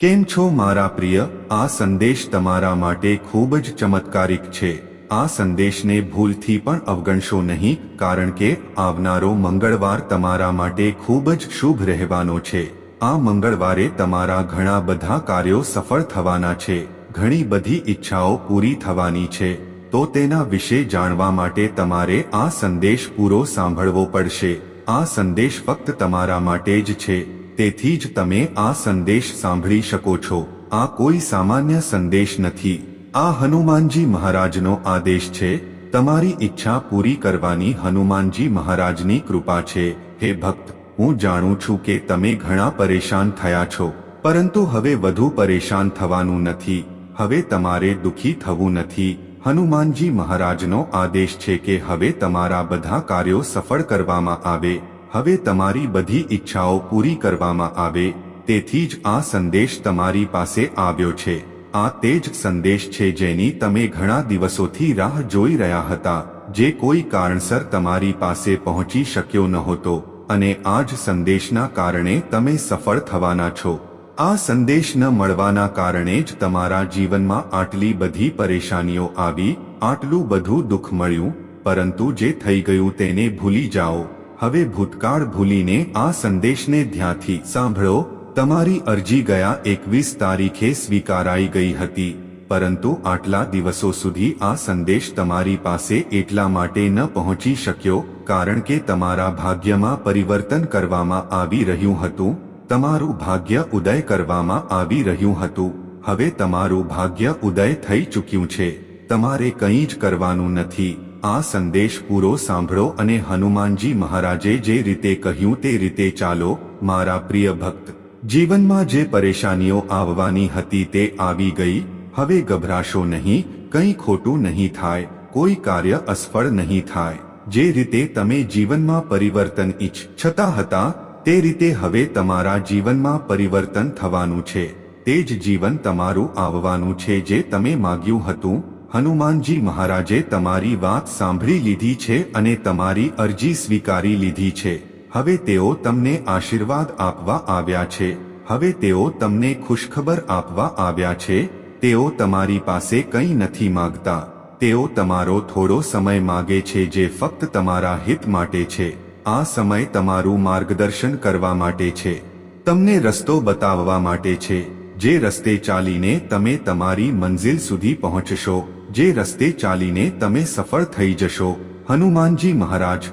કેમ છો મારા પ્રિય? આ સંદેશ તમારા માટે ખૂબ જ ચમત્કારિક છે. આ સંદેશને ભૂલથી પણ અવગણશો નહીં, કારણ કે આવનારો મંગળવાર તમારા માટે ખૂબ જ શુભ રહેવાનો છે. આ મંગળવારે તમારા ઘણા બધા કાર્યો સફળ થવાના છે. ઘણી બધી ઈચ્છાઓ પૂરી થવાની છે. તો તેના વિશે જાણવા માટે તમારે આ સંદેશ પૂરો સાંભળવો પડશે. આ સંદેશ ફક્ત તમારા માટે જ છે. તેથી જ તમે આ સંદેશ સાંભળી શકો છો. આ કોઈ સામાન્ય સંદેશ નથી. આ હનુમાનજી મહારાજનો આદેશ છે. તમારી ઈચ્છા પૂરી કરવાની હનુમાનજી મહારાજની કૃપા છે. હે ભક્ત, હું જાણું છું કે તમે ઘણા પરેશાન થયા છો. પરંતુ હવે વધુ પરેશાન થવાનું નથી. હવે તમારે દુખી થવું નથી. હનુમાનજી મહારાજનો આદેશ છે કે હવે તમારા બધા કાર્યો સફળ કરવામાં આવે. હવે તમારી બધી ઈચ્છાઓ પૂરી કરવામાં આવે, તેથી જ આ સંદેશ તમારી પાસે આવ્યો છે. આ તે જ સંદેશ છે જેની તમે ઘણા દિવસોથી રાહ જોઈ રહ્યા હતા, જે કોઈ કારણસર તમારી પાસે પહોંચી શક્યો નહોતો, અને આ જ સંદેશના કારણે તમે સફળ થવાના છો. આ સંદેશ ન મળવાના કારણે જ તમારા જીવનમાં આટલી બધી પરેશાનીઓ આવી, આટલું બધું દુઃખ મળ્યું, પરંતુ જે થઈ ગયું તેને ભૂલી જાઓ. હવે ભૂતકાળ ભૂલીને આ સંદેશને ધ્યાનથી સાંભળો. તમારી અરજી ગયા એકવીસ તારીખે સ્વીકારાઈ ગઈ હતી, પરંતુ આટલા દિવસો સુધી આ સંદેશ તમારી પાસે એટલા માટે ન પહોંચી શક્યો, કારણ કે તમારા ભાગ્યમાં પરિવર્તન કરવામાં આવી રહ્યું હતું, તમારું ભાગ્ય ઉદય કરવામાં આવી રહ્યું હતું. હવે તમારું ભાગ્ય ઉદય થઈ ચૂક્યું છે. તમારે કંઈ જ કરવાનું નથી. આ સંદેશ પૂરો સાંભળો અને હનુમાનજી મહારાજે જે રીતે કહ્યું તે રીતે ચાલો, મારા પ્રિય ભક્ત. જીવનમાં જે પરેશાનીઓ આવવાની હતી તે આવી ગઈ, હવે ગભરાશો નહીં, કંઈ ખોટું નહીં થાય, કોઈ કાર્ય અસફળ નહીં થાય. જે રીતે તમે જીવનમાં પરિવર્તન ઈચ્છતા હતા, તે રીતે હવે તમારા જીવનમાં પરિવર્તન થવાનું છે. તે જ જીવન તમારું આવવાનું છે જે તમે માગ્યું હતું હનુમાનજી મહારાજે તમારી વાત સાંભળી લીધી છે અને તમારી અરજી સ્વીકારી લીધી છે. હવે તેઓ તમને આશીર્વાદ આપવા આવ્યા છે. હવે તેઓ તમને ખુશખબર આપવા આવ્યા છે. તેઓ તમારી પાસે કંઈ નથી માગતા. તેઓ તમારો થોડો સમય માગે છે જે ફક્ત તમારા હિત માટે છે. આ સમય તમારું માર્ગદર્શન કરવા માટે છે. તમને રસ્તો બતાવવા માટે છે. જે રસ્તે ચાલીને તમે તમારી મંઝિલ સુધી પહોંચશો. જે રસ્તે ચાલીને તમે સફળ થઈ જશો. હનુમાનજી મહારાજ,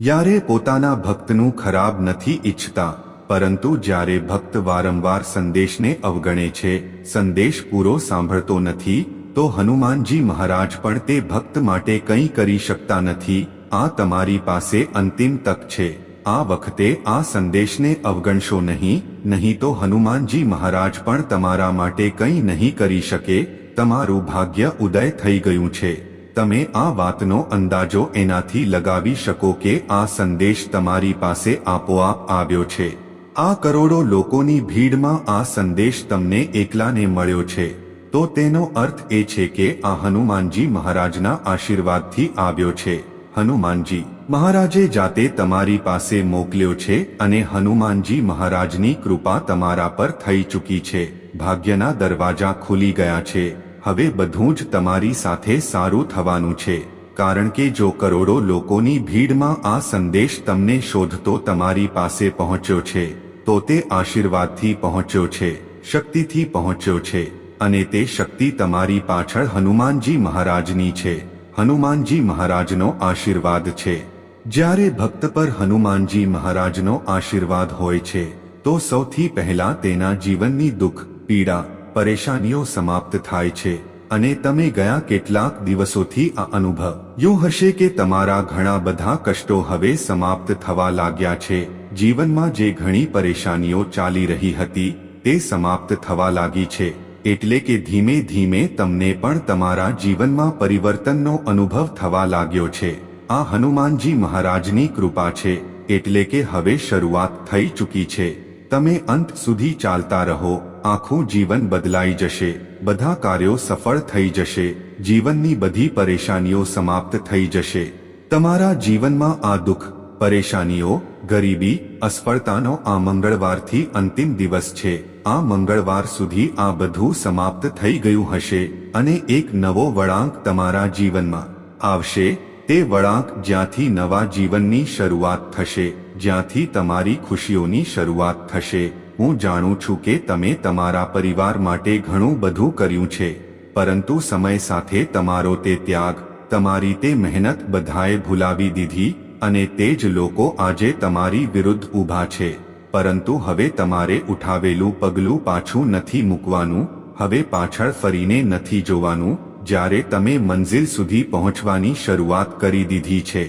યારે પોતાના ભક્તનું ખરાબ નથી ઈચ્છતા, પરંતુ જ્યારે ભક્ત વારંવાર સંદેશને અવગણે છે, સંદેશ પૂરો સાંભળતો નથી, તો હનુમાનજી મહારાજ પણ તે ભક્ત માટે કંઈ કરી શકતા નથી. આ તમારી પાસે અંતિમ તક છે. આ વખતે આ સંદેશને અવગણશો નહીં નહીં તો હનુમાનજી મહારાજ પણ તમારા માટે કંઈ નહીં કરી શકે તમારું ભાગ્ય ઉદય થઈ ગયું છે. તમે આ વાતનો અંદાજો એનાથી લગાવી શકો કે આ સંદેશ તમારી પાસે આપોઆપ આવ્યો છે. આ કરોડો લોકોની ભીડમાં આ સંદેશ તમને એકલાને મળ્યો છે. તો તેનો અર્થ એ છે કે આ હનુમાનજી મહારાજના આશીર્વાદથી આવ્યો છે. હનુમાનજી, મહારાજે જાતે તમારી પાસે મોકલ્યો છે અને હનુમાનજી મહારાજની કૃપા તમારા પર થઈ ચૂકી છે. ભાગ્યના દરવાજા ખુલી ગયા છે. હવે બધું જ તમારી સાથે સારું થવાનું છે. કારણ કે જો કરોડો લોકોની ભીડમાં આ સંદેશ તમને શોધતો તમારી પાસે પહોંચ્યો છે, તો તે આશીર્વાદથી પહોંચ્યો છે, શક્તિથી પહોંચ્યો છે, અને તે શક્તિ તમારી પાછળ હનુમાનજી મહારાજની છે. હનુમાનજી મહારાજનો આશીર્વાદ છે. જ્યારે ભક્ત પર હનુમાનજી મહારાજનો આશીર્વાદ હોય છે, તો સૌથી પહેલા તેના જીવનની દુઃખ, પીડા પરેશાનીઓ સમાપ્ત થાય છે અને તમે ગયા કેટલાક દિવસોથી આ અનુભવ. યું હશે કે તમારા ઘણા બધા કષ્ટો હવે સમાપ્ત થવા લાગ્યા છે. જીવનમાં જે ઘણી પરેશાનીઓ ચાલી રહી હતી, તે સમાપ્ત થવા લાગી છે. એટલે કે ધીમે ધીમે તમને પણ તમારા જીવનમાં પરિવર્તનનો અનુભવ થવા લાગ્યો છે. આ હનુમાનજી મહારાજની કૃપા છે, એટલે કે હવે શરૂઆત થઈ ચૂકી છે. તમે અંત સુધી ચાલતા રહો. આખું જીવન બદલાઈ જશે. બધા કાર્યો સફળ થઈ જશે. જીવનની બધી પરેશાનીઓ સમાપ્ત થઈ જશે. તમારા જીવનમાં આ દુઃખ, પરેશાનીઓ, ગરીબી, અસફળતાનો આ મંગળવારથી અંતિમ દિવસ છે. આ મંગળવાર સુધી આ બધું સમાપ્ત થઈ ગયું હશે અને એક નવો વળાંક તમારા જીવનમાં આવશે. તે વળાંક જ્યાંથી નવા જીવનની શરૂઆત થશે, જ્યાંથી તમારી ખુશીઓની શરૂઆત થશે. હું જાણું છું કે તમે તમારા પરિવાર માટે ઘણું બધું કર્યું છે, પરંતુ સમય સાથે તમારો તે ત્યાગ, તમારી તે મહેનત બધાએ ભૂલાવી દીધી અને તે જ લોકો આજે તમારી વિરુદ્ધ ઊભા છે, પરંતુ હવે તમારે ઉઠાવેલું પગલું પાછું નથી મૂકવાનું, હવે પાછળ ફરીને નથી જોવાનું, જ્યારે તમે મંઝિલ સુધી પહોંચવાની શરૂઆત કરી દીધી છે.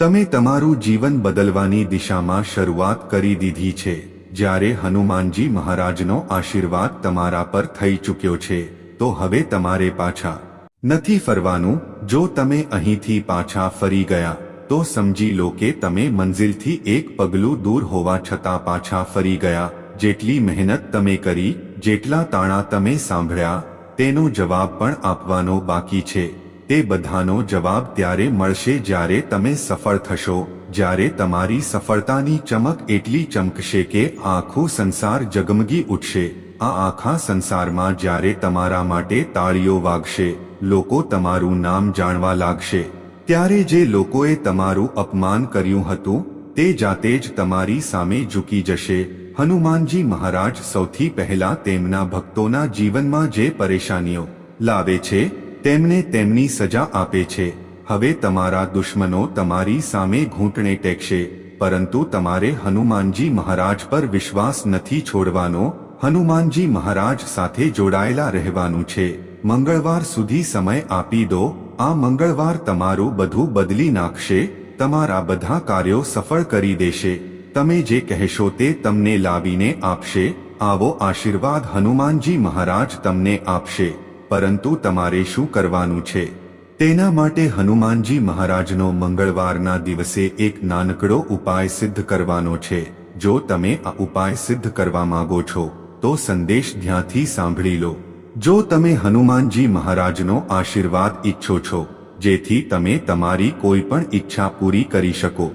તમે તમારું જીવન બદલવાની દિશામાં શરૂઆત કરી દીધી છે. જ્યારે હનુમાનજી મહારાજનો આશીર્વાદ તમારા પર થઈ ચૂક્યો છે, તો હવે તમારે પાછા નથી ફરવાનું. જો તમે અહીંથી પાછા ફરી ગયા, તો સમજી લો કે તમે મંઝિલથી એક પગલું દૂર હોવા છતાં પાછા ફરી ગયા. જેટલી મહેનત તમે કરી, જેટલા તાણા તમે સાંભળ્યા, તેનો જવાબ પણ આપવાનો બાકી છે. તે બધાનો જવાબ ત્યારે મળશે જ્યારે તમે સફળ થશો. જ્યારે તમારી સફળતાની ચમક એટલી ચમકશે કે આખો સંસાર જગમગી ઉઠશે. આ આખા સંસારમાં જ્યારે તમારા માટે તાળીઓ વાગશે, લોકો તમારું નામ જાણવા લાગશે. ત્યારે જે લોકોએ તમારું અપમાન કર્યું હતું, તે જાતે જ તમારી સામે ઝૂકી જશે. હનુમાનજી મહારાજ સૌથી પહેલા તેમના ભક્તોના જીવનમાં જે પરેશાનીઓ લાવે છે, તેમને તેમની સજા આપે છે. હવે તમારા દુશ્મનો તમારી સામે ઘૂંટણે ટેકશે, પરંતુ તમારે હનુમાનજી મહારાજ પર વિશ્વાસ નથી છોડવાનો, હનુમાનજી મહારાજ સાથે જોડાયેલા રહેવાનું છે. મંગળવાર સુધી સમય આપી દો, આ મંગળવાર તમારું બધું બદલી નાખશે, તમારા બધા કાર્યો સફળ કરી દેશે. તમે જે કહેશો તે તમને લાવીને આપશે, આવો આશીર્વાદ હનુમાનજી મહારાજ તમને આપશે. પરંતુ તમારે શું કરવાનું છે? તેના માટે હનુમાનજી મહારાજનો મંગળવારના દિવસે એક નાનકડો ઉપાય સિદ્ધ કરવાનો છે. જો તમે આ ઉપાય સિદ્ધ કરવા માંગો છો, તો સંદેશ ધ્યાનથી સાંભળી લો. જો તમે હનુમાનજી મહારાજનો આશીર્વાદ ઈચ્છો છો, જેથી તમે તમારી કોઈ પણ ઈચ્છા પૂરી કરી શકો.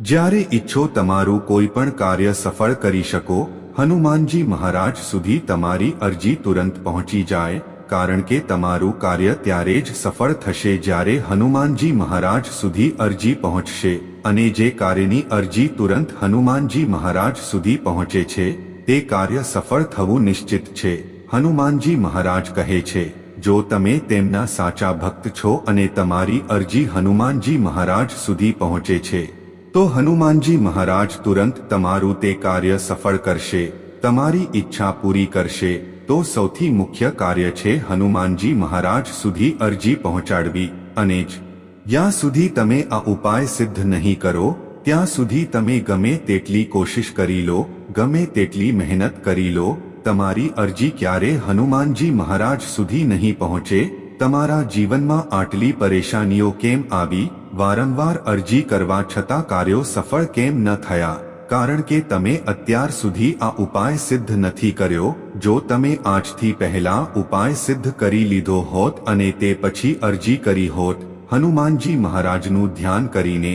જ્યારે ઈચ્છો તમારું કોઈ પણ કાર્ય સફળ કરી શકો, હનુમાનજી મહારાજ સુધી તમારી અરજી તુરંત પહોંચી જાય કારણ કે તમારું કાર્ય ત્યારે જ સફળ થશે જ્યારે હનુમાનજી મહારાજ સુધી અરજી પહોંચશે અને જે કાર્યની અરજી તુરંત હનુમાનજી મહારાજ સુધી પહોંચે છે, તે કાર્ય સફળ થવું નિશ્ચિત છે. હનુમાનજી મહારાજ કહે છે, જો તમે તેમના સાચા ભક્ત છો અને તમારી અરજી હનુમાનજી મહારાજ સુધી પહોંચે છે, તો હનુમાનજી મહારાજ તુરંત તમારું તે કાર્ય સફળ કરશે, તમારી ઈચ્છા પૂરી કરશે તો સૌથી મુખ્ય કાર્ય છે હનુમાનજી મહારાજ સુધી અરજી પહોંચાડવી. અને જ, જ્યાં સુધી તમે આ ઉપાય સિદ્ધ નહીં કરો, ત્યાં સુધી તમે ગમે તેટલી કોશિશ કરી લો, ગમે તેટલી મહેનત કરી લો, તમારી અરજી ક્યારે હનુમાનજી મહારાજ સુધી નહીં પહોંચે, તમારા જીવનમાં આટલી પરેશાનીઓ કેમ આવી, વારંવાર અરજી કરવા છતાં કાર્યો સફળ કેમ ન થયા? કારણ કે તમે અત્યાર સુધી આ ઉપાય સિદ્ધ નથી કર્યો, જો તમે આજથી પહેલા ઉપાય સિદ્ધ કરી લીધો હોત અને તે પછી અરજી કરી હોત, હનુમાનજી મહારાજનું ધ્યાન કરીને,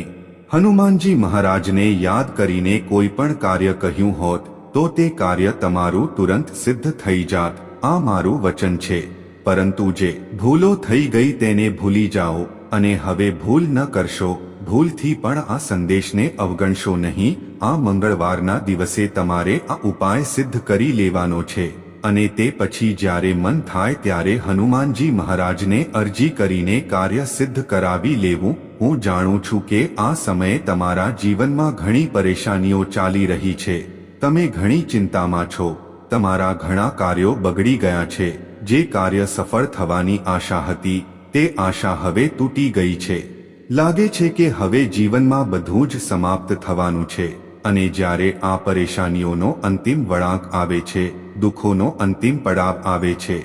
હનુમાનજી મહારાજને યાદ કરીને કોઈ પણ કાર્ય કહ્યું હોત, તો તે કાર્ય તમારું તુરંત સિદ્ધ થઈ જાત, આ મારું વચન છે. પરંતુ જે ભૂલો થઈ ગઈ તેને ભૂલી જાઓ, અને હવે ભૂલ ન કરશો, ભૂલથી પણ આ સંદેશને અવગણશો નહીં આ મંગળવારના દિવસે તમારે આ ઉપાય સિદ્ધ કરી લેવાનો છે. અને તે પછી જ્યારે મન થાય ત્યારે હનુમાનજી મહારાજને અરજી કરીને કાર્ય સિદ્ધ કરાવી લેવું. હું જાણું છું કે આ સમયે તમારા જીવનમાં ઘણી પરેશાનીઓ ચાલી રહી છે. તમે ઘણી ચિંતામાં છો. તમારા ઘણા કાર્યો બગડી ગયા છે. જે કાર્ય સફળ થવાની આશા હતી, તે આશા હવે તૂટી ગઈ છે. લાગે છે કે હવે જીવનમાં બધું જ સમાપ્ત થવાનું છે. અને જ્યારે આ પરેશાનીઓનો અંતિમ વળાંક આવે છે, દુઃખોનો અંતિમ પડાવ આવે છે,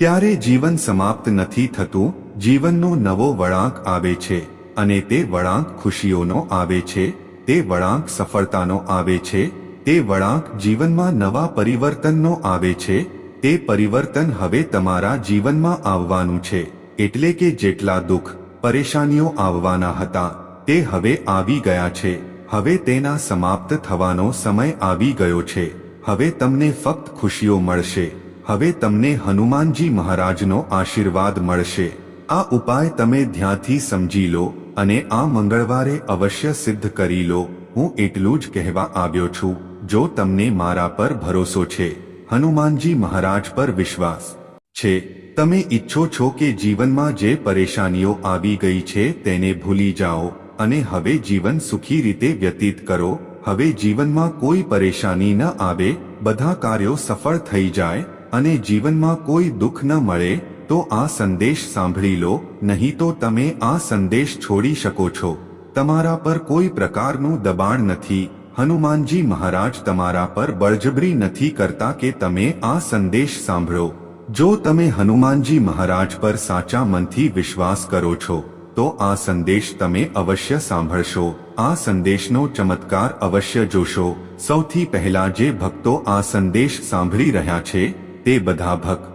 ત્યારે જીવન સમાપ્ત નથી થતું, જીવનનો નવો વળાંક આવે છે, અને તે વળાંક ખુશીઓનો આવે છે, તે વળાંક સફળતાનો આવે છે, તે વળાંક જીવનમાં નવા પરિવર્તનનો આવે છે, તે પરિવર્તન હવે તમારા જીવનમાં આવવાનું છે, એટલે કે જેટલા દુઃખ, પરેશાનીઓ આવવાના હતા, તે હવે આવી ગયા છે. હવે તેના સમાપ્ત થવાનો સમય આવી ગયો છે. હવે તમને ફક્ત ખુશીઓ મળશે. હવે તમને હનુમાનજી મહારાજનો આશીર્વાદ મળશે. આ ઉપાય તમે ધ્યાનથી સમજી લો અને આ મંગળવારે અવશ્ય સિદ્ધ કરી લો. હું એટલું જ કહેવા આવ્યો છું. જો તમને મારા પર ભરોસો છે, હનુમાનજી મહારાજ પર વિશ્વાસ છે, તમે ઈચ્છો છો કે જીવનમાં જે પરેશાનીઓ આવી ગઈ છે તેને ભૂલી જાઓ. અને હવે જીવન સુખી રીતે વ્યતીત કરો. હવે જીવનમાં કોઈ પરેશાની ન આવે, બધા કાર્યો સફળ થઈ જાય, અને જીવનમાં કોઈ દુઃખ ન મળે, તો આ સંદેશ સાંભળી લો, નહીં તો તમે આ સંદેશ છોડી શકો છો. તમારા પર કોઈ પ્રકારનું દબાણ નથી. હનુમાનજી મહારાજ તમારા પર બળજબરી નથી કરતા કે તમે આ સંદેશ સાંભળો. જો તમે હનુમાનજી મહારાજ પર સાચા મનથી વિશ્વાસ કરો છો તો આ સંદેશ તમે અવશ્ય સાંભળશો. આ સંદેશનો ચમત્કાર અવશ્ય જોશો. સૌથી પહેલા જે ભક્તો આ સંદેશ સાંભળી રહ્યા છે, તે બધા ભક્ત.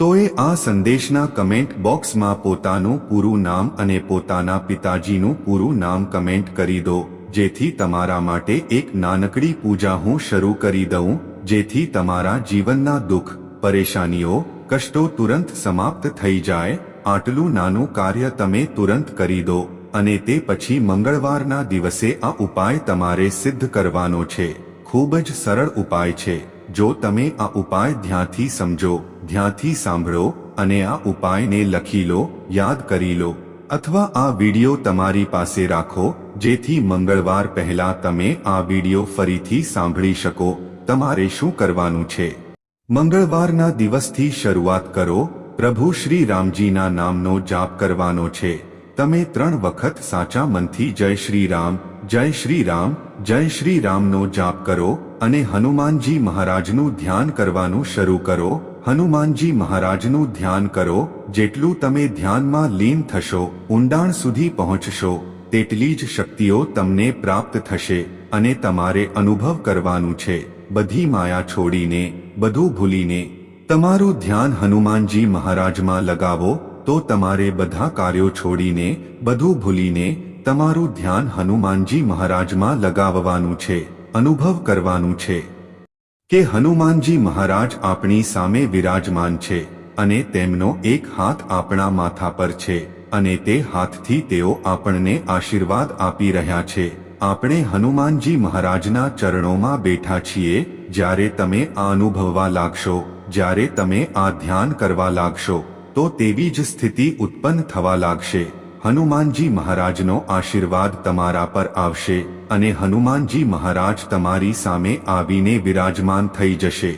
તોએ આ સંદેશના કમેન્ટ બોક્સમાં પોતાનું પૂરું નામ અને પોતાના પિતાજીનું પૂરું નામ કમેન્ટ કરી દો, જેથી તમારા માટે એક નાનકડી પૂજા હું શરૂ કરી દઉં, જેથી તમારા જીવનના દુઃખ, પરેશાનીઓ, કષ્ટો તુરંત સમાપ્ત થઈ જાય આટલું નાનું કાર્ય તમે તુરંત કરી દો, અને તે પછી મંગળવારના દિવસે આ ઉપાય તમારે સિદ્ધ કરવાનો છે. ખૂબ જ સરળ ઉપાય છે. જો તમે આ ઉપાય ધ્યાનથી સમજો, ધ્યાનથી સાંભળો, અને આ ઉપાયને લખી લો, યાદ કરી લો, અથવા આ વિડિયો તમારી પાસે રાખો, જેથી મંગળવાર પહેલા તમે આ વિડિયો ફરીથી સાંભળી શકો, તમારે શું કરવાનું છે? મંગળવારના દિવસથી શરૂઆત કરો પ્રભુ શ્રી રામજીના નામનો જાપ કરવાનો છે. તમે ત્રણ વખત સાચા મનથી જય શ્રી રામ જય શ્રી રામ જય શ્રી રામનો જાપ કરો અને હનુમાનજી મહારાજનું ધ્યાન કરવાનું શરૂ કરો. હનુમાનજી મહારાજનું ધ્યાન કરો, જેટલું તમે ધ્યાનમાં લીન થશો, ઊંડાણ સુધી પહોંચશો, તેટલી જ શક્તિઓ તમને પ્રાપ્ત થશે અને તમારે અનુભવ કરવાનું છે. બધી માયા છોડીને, બધું ભૂલીને તમારું ધ્યાન હનુમાનજી મહારાજમાં લગાવો, તો તમારે બધા કાર્યો છોડીને, બધું ભૂલીને, તમારું ધ્યાન હનુમાનજી મહારાજમાં લગાવવાનું છે, અનુભવ કરવાનું છે. કે હનુમાનજી મહારાજ આપણી સામે વિરાજમાન છે, અને તેમનો એક હાથ આપણા માથા પર છે, અને તે હાથથી તેઓ આપણને આશીર્વાદ આપી રહ્યા છે. આપણે હનુમાનજી મહારાજના ચરણોમાં બેઠા છીએ, જ્યારે તમે આ અનુભવવા લાગશો. જ્યારે તમે આ ધ્યાન કરવા લાગશો, તો તેવી જ સ્થિતિ ઉત્પન્ન થવા લાગશે. હનુમાનજી મહારાજનો આશીર્વાદ તમારા પર આવશે અને હનુમાનજી મહારાજ તમારી સામે આવીને વિરાજમાન થઈ જશે.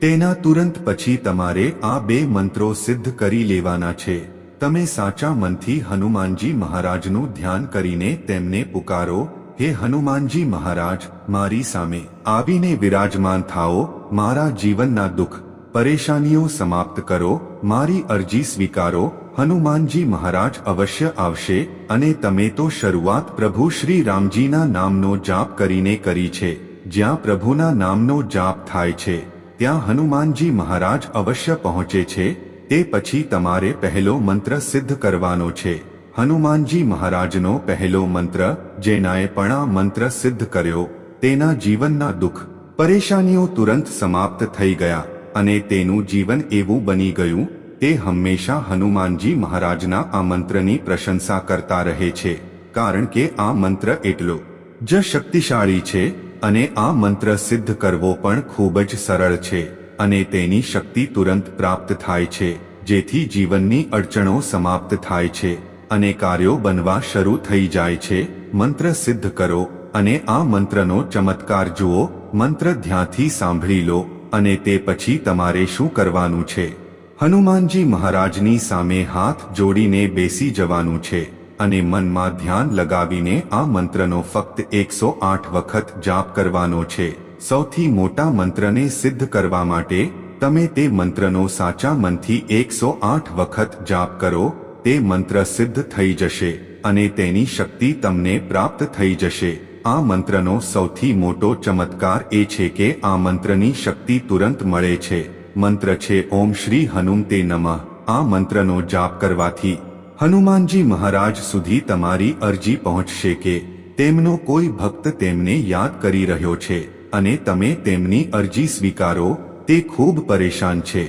તેના તુરંત પછી તમારે આ બે મંત્રો સિદ્ધ કરી લેવાના છે. તમે સાચા મનથી હનુમાનજી મહારાજનું ધ્યાન કરીને તેમને પુકારો, હે હનુમાનજી મહારાજ, મારી સામે આવીને વિરાજમાન થાઓ, મારા જીવનના દુઃખ પરેશાનીઓ સમાપ્ત કરો, મારી અરજી સ્વીકારો, હનુમાનજી મહારાજ અવશ્ય આવશે અને તમે તો શરૂઆત પ્રભુ શ્રી રામજીના નામનો જાપ કરીને કરી છે, જ્યાં પ્રભુના નામનો જાપ થાય છે, ત્યાં હનુમાનજી મહારાજ અવશ્ય પહોંચે છે, તે પછી તમારે પહેલો મંત્ર સિદ્ધ કરવાનો છે, હનુમાનજી મહારાજનો પહેલો મંત્ર, જેનાએ પણ આ મંત્ર સિદ્ધ કર્યો, તેના જીવનના દુઃખ, પરેશાનીઓ તુરંત સમાપ્ત થઈ ગયા. અને તેનું જીવન એવું બની ગયું, તે હંમેશા હનુમાનજી મહારાજના આ મંત્રની પ્રશંસા કરતા રહે છે, કારણ કે આ મંત્ર એટલો જ શક્તિશાળી છે અને આ મંત્ર સિદ્ધ કરવો પણ ખૂબ જ સરળ છે અને તેની શક્તિ તુરંત પ્રાપ્ત થાય છે, જેથી જીવનની અડચણો સમાપ્ત થાય છે અને કાર્યો બનવા શરૂ થઈ જાય છે, મંત્ર સિદ્ધ કરો અને આ મંત્રનો ચમત્કાર જુઓ, મંત્ર ધ્યાનથી સાંભળી લો અને તે પછી તમારે શું કરવાનું છે? હનુમાનજી મહારાજની સામે હાથ જોડીને બેસી જવાનું છે અને મનમાં ધ્યાન લગાવીને આ મંત્રનો ફક્ત એકસો આઠ વખત જાપ કરવાનો છે. સૌથી મોટા મંત્રને સિદ્ધ કરવા માટે તમે તે મંત્રનો સાચા મનથી એકસો આઠ વખત જાપ કરો, તે મંત્ર સિદ્ધ થઈ જશે અને તેની શક્તિ તમને પ્રાપ્ત થઈ જશે. આ મંત્રનો સૌથી મોટો ચમત્કાર એ છે કે આ મંત્રની શક્તિ તુરંત મળે છે. મંત્ર છે, ઓમ શ્રી હનુમ તે નમઃ. આ મંત્રનો જાપ કરવાથી હનુમાનજી મહારાજ સુધી તમારી અરજી પહોંચશે કે તેમનો કોઈ ભક્ત તેમને યાદ કરી રહ્યો છે અને તમે તેમની અરજી સ્વીકારો, તે ખૂબ પરેશાન છે.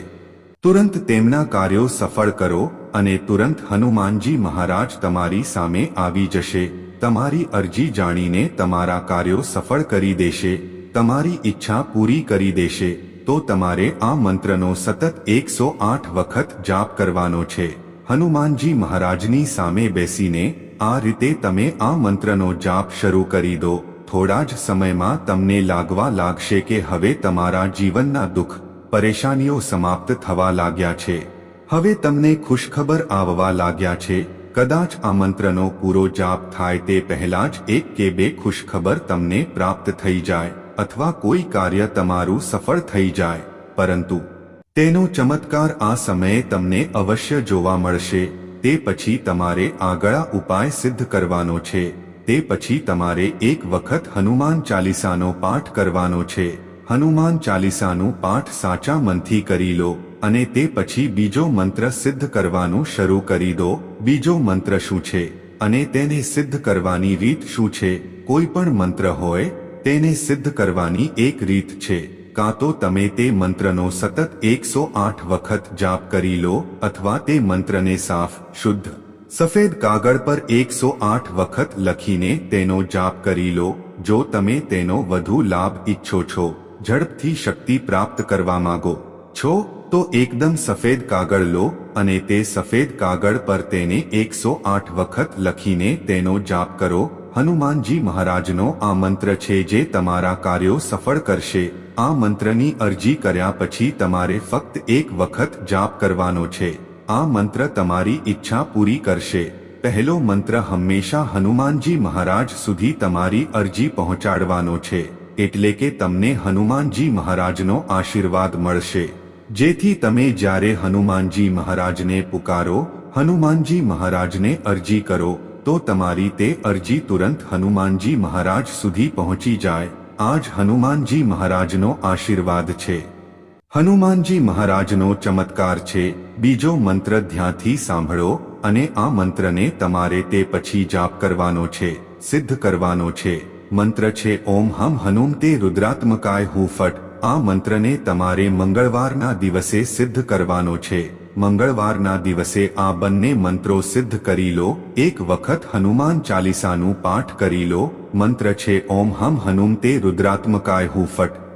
તુરંત તેમના કાર્યો સફળ કરો અને તુરંત હનુમાનજી મહારાજ તમારી સામે આવી જશે. તમારી અરજી જાણીને તમારા કાર્યો સફળ કરી દેશે, તમારી ઈચ્છા પૂરી કરી દેશે, તો તમારે આ મંત્રનો સતત એકસો આઠ વખત જાપ કરવાનો છે. હનુમાનજી મહારાજની સામે બેસીને, આ રીતે તમે આ મંત્રનો જાપ શરૂ કરી દો. થોડા જ સમયમાં તમને લાગવા લાગશે કે હવે તમારા જીવનના દુઃખ, પરેશાનીઓ સમાપ્ત થવા લાગ્યા છે. હવે તમને ખુશખબર આવવા લાગ્યા છે. કદાચ આ મંત્રનો પૂરો જાપ થાય તે પહેલા જ એક કે બે ખુશખબર તમને પ્રાપ્ત થઈ જાય અથવા કોઈ કાર્ય તમારું સફળ થઈ જાય. પરંતુ તેનો ચમત્કાર આ સમયે તમને અવશ્ય જોવા મળશે. તે પછી તમારે આગળા ઉપાય સિદ્ધ કરવાનો છે. તે પછી તમારે એક વખત હનુમાન ચાલીસાનો પાઠ કરવાનો છે. હનુમાન ચાલીસાનું પાઠ સાચા મનથી કરી લો. અને તે પછી બીજો મંત્ર સિદ્ધ કરવાનું શરૂ કરી દો. બીજો મંત્ર શું છે? અને તેને સિદ્ધ કરવાની રીત શું છે? કોઈ પણ મંત્ર હોય, તેને સિદ્ધ કરવાની એક રીત છે. કાં તો તમે તે મંત્રનો સતત એકસો આઠ વખત જાપ કરી લો, અથવા તે મંત્રને સાફ, શુદ્ધ, સફેદ કાગળ પર એકસો આઠ વખત લખીને તેનો જાપ કરી લો. જો તમે તેનો વધુ લાભ ઈચ્છો છો, ઝડપથી શક્તિ પ્રાપ્ત કરવા માંગો. છો તો એકદમ સફેદ કાગળ લો અને તે સફેદ કાગળ પર તેને એકસો આઠ વખત લખીને તેનો જાપ કરો હનુમાનજી મહારાજનો આ મંત્ર છે જે તમારા કાર્યો સફળ કરશે આ મંત્રની અરજી કર્યા પછી તમારે ફક્ત એક વખત જાપ કરવાનો છે આ મંત્ર તમારી ઈચ્છા પૂરી કરશે પહેલો મંત્ર હંમેશા હનુમાનજી મહારાજ સુધી તમારી અરજી પહોંચાડવાનો છે એટલે કે તમને હનુમાનજી મહારાજનો આશીર્વાદ મળશે જેથી તમે જ્યારે હનુમાનજી મહારાજને પુકારો, હનુમાનજી મહારાજને અરજી કરો, તો તમારી તે અરજી તુરંત હનુમાનજી મહારાજ સુધી પહોંચી જાય. આ જ હનુમાનજી મહારાજનો આશીર્વાદ છે. હનુમાનજી મહારાજનો ચમત્કાર છે. બીજો મંત્ર ધ્યાનથી સાંભળો અને આ મંત્રને તમારે તે પછી જાપ કરવાનો છે, સિદ્ધ કરવાનો છે. મંત્ર છે, ઓમ હમ હનુમ તે રુદ્રાત્મકાય હું ફટ. આ મંત્રને તમારે મંગળવારના દિવસે સિદ્ધ કરવાનો છે. મંગળવારના દિવસે આ બંને મંત્રો સિદ્ધ કરી લો. એક વખત હનુમાન ચાલીસાનું પાઠ કરી લો. મંત્ર છે, ઓમ હમ હનુમ તે રુદ્રાત્મકાય હું ફટ.